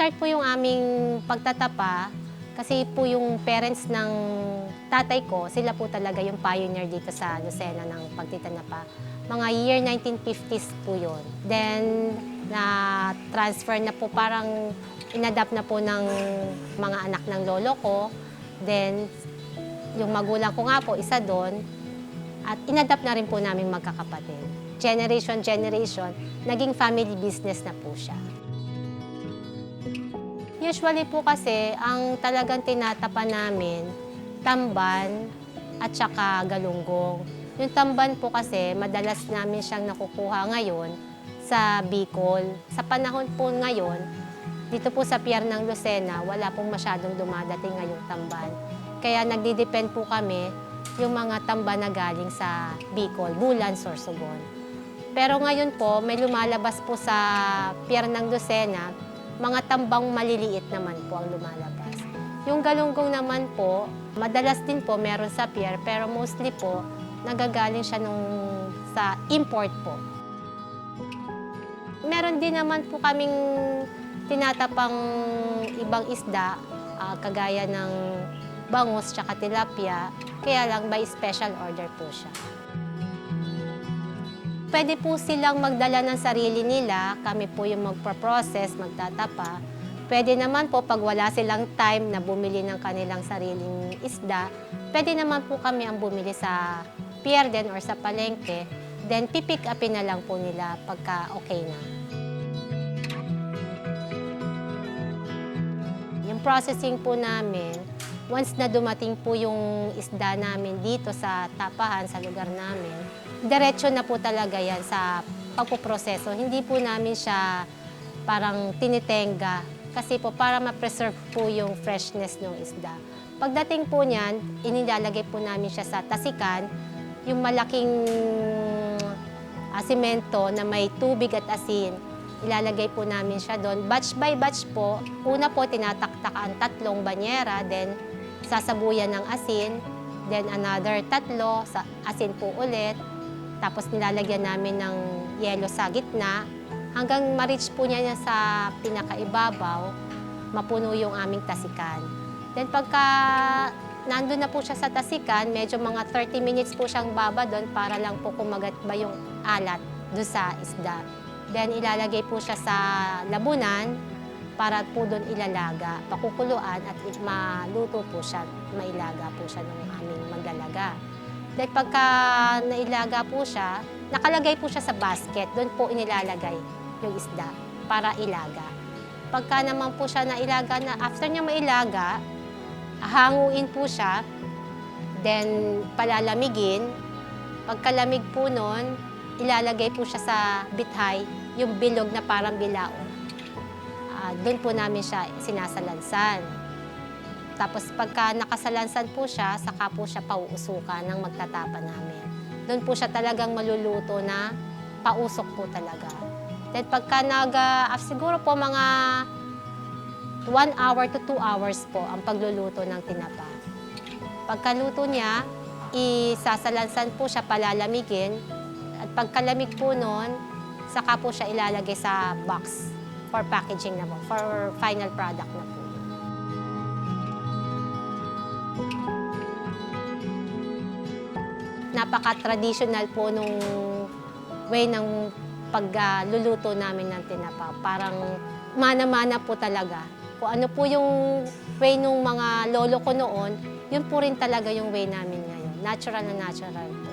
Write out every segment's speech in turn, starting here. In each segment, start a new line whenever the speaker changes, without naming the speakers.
Nag-start po yung aming pagtatapa kasi po yung parents ng tatay ko, sila po talaga yung pioneer dito sa Lucena ng pagtitanapa. Mga year 1950s po yun. Then, na-transfer na po parang inadapt na po ng mga anak ng lolo ko. Then, yung magulang ko nga po, isa doon. At inadapt na rin po namin magkakapatid. Generation, generation, naging family business na po siya. Usually po kasi, ang talagang tinatapa namin, tamban at saka galunggong. Yung tamban po kasi, madalas namin siyang nakukuha ngayon sa Bicol. Sa panahon po ngayon, dito po sa Pier ng Lucena, wala pong masyadong dumadating ngayong tamban. Kaya nagdi-depend po kami yung mga tamban na galing sa Bicol, Bulan, Sorsogon. Pero ngayon po, may lumalabas po sa Pier ng Lucena, mga tambang maliliit naman po ang lumalabas. Yung galunggong naman po, madalas din po meron sa pier, pero mostly po, nagagaling siya nung sa import po. Meron din naman po kaming tinatapang ibang isda, ah, kagaya ng bangus tsaka tilapia, kaya lang by special order po siya. Pwede po silang magdala ng sarili nila, kami po yung magpa-process, magtatapa. Pwede naman po pag wala silang time na bumili ng kanilang sariling isda, pwede naman po kami ang bumili sa pier din or sa palengke. Then pipick upin na lang po nila pagka okay na. Yung processing po namin, once na dumating po yung isda namin dito sa tapahan, sa lugar namin, diretso na po talaga yan sa pagpuproseso. Hindi po namin siya parang tinitenga kasi po para ma-preserve po yung freshness ng isda. Pagdating po niyan, inilalagay po namin siya sa tasikan, yung malaking asimento na may tubig at asin. Ilalagay po namin siya doon. Batch by batch po, una po tinataktak ang tatlong banyera, then sasabuyan ng asin, then another tatlo, sa asin po ulit, tapos nilalagyan namin ng yelo sa gitna, hanggang ma-reach po niya sa pinakaibabaw, mapuno yung aming tasikan. Then pagka nandun na po siya sa tasikan, medyo mga 30 minutes po siyang baba doon para lang po kumagat ba yung alat doon sa isda. Then ilalagay po siya sa labunan para po doon ilalaga, pakukuluan at maluto po siya, mailaga po siya ng aming maglalaga. Then pagka nailaga po siya, nakalagay po siya sa basket, doon po inilalagay yung isda para ilaga. Pagka naman po siya nailaga na, after niya mailaga, hanguin po siya, then palalamigin. Pagkalamig po nun, ilalagay po siya sa bithay, yung bilog na parang bilao. Ah, doon po namin siya sinasalansan. Tapos pagka nakasalansan po siya, saka po siya pauusukan ng magtatapa namin. Doon po siya talagang maluluto na pausok po talaga. Then pagka nag, ah, siguro po mga 1 hour to 2 hours po ang pagluluto ng tinapa. Pagkaluto niya, isasalansan po siya palalamigin at pagkalamig po nun, saka po siya ilalagay sa box for packaging na po, for final product na po. Napaka-traditional po nung way ng pagluluto namin ng tinapa. Parang mana-mana po talaga. Kung ano po yung way nung mga lolo ko noon, yun po rin talaga yung way namin ngayon. Natural na natural po.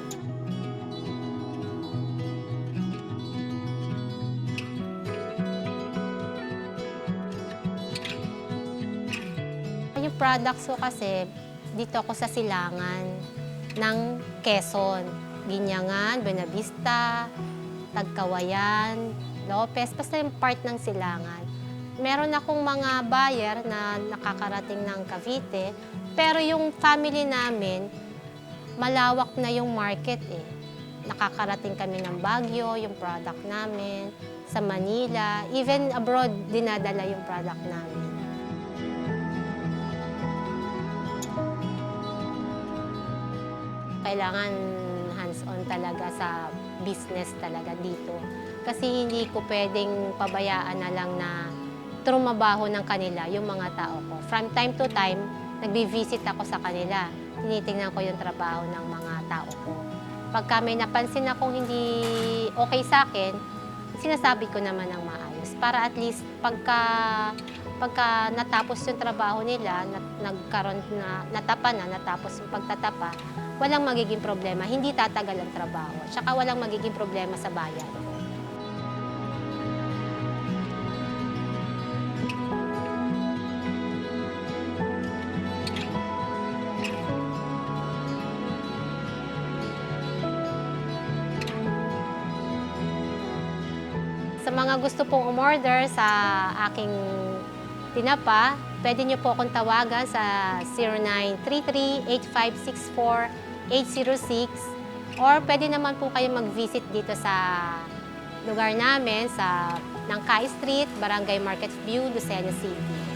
Products ko kasi, dito ako sa silangan ng Quezon. Ginyangan, Buenavista, Tagkawayan, Lopez, basta yung part ng silangan. Meron akong mga buyer na nakakarating ng Cavite, pero yung family namin, malawak na yung market eh. Nakakarating kami ng Baguio, yung product namin, sa Manila, even abroad, dinadala yung product namin. Kailangan hands-on talaga sa business talaga dito. Kasi hindi ko pwedeng pabayaan na lang na trumabaho ng kanila yung mga tao ko. From time to time, nagbi-visit ako sa kanila. Tinitingnan ko yung trabaho ng mga tao ko. Pagka may napansin akong hindi okay sa akin, sinasabi ko naman ng maayos. Para at least pagka, pagka natapos yung trabaho nila, nat, nagkaroon na, natapa na, natapos yung pagtatapa, walang magiging problema. Hindi tatagal ang trabaho. Tsaka walang magiging problema sa bayan. Sa mga gusto pong umorder sa aking tinapa, pwede niyo po akong tawagan sa 0933-8564-806 or pwede naman po kayo mag-visit dito sa lugar namin sa Nangkay Street, Barangay Market View, Lucena City.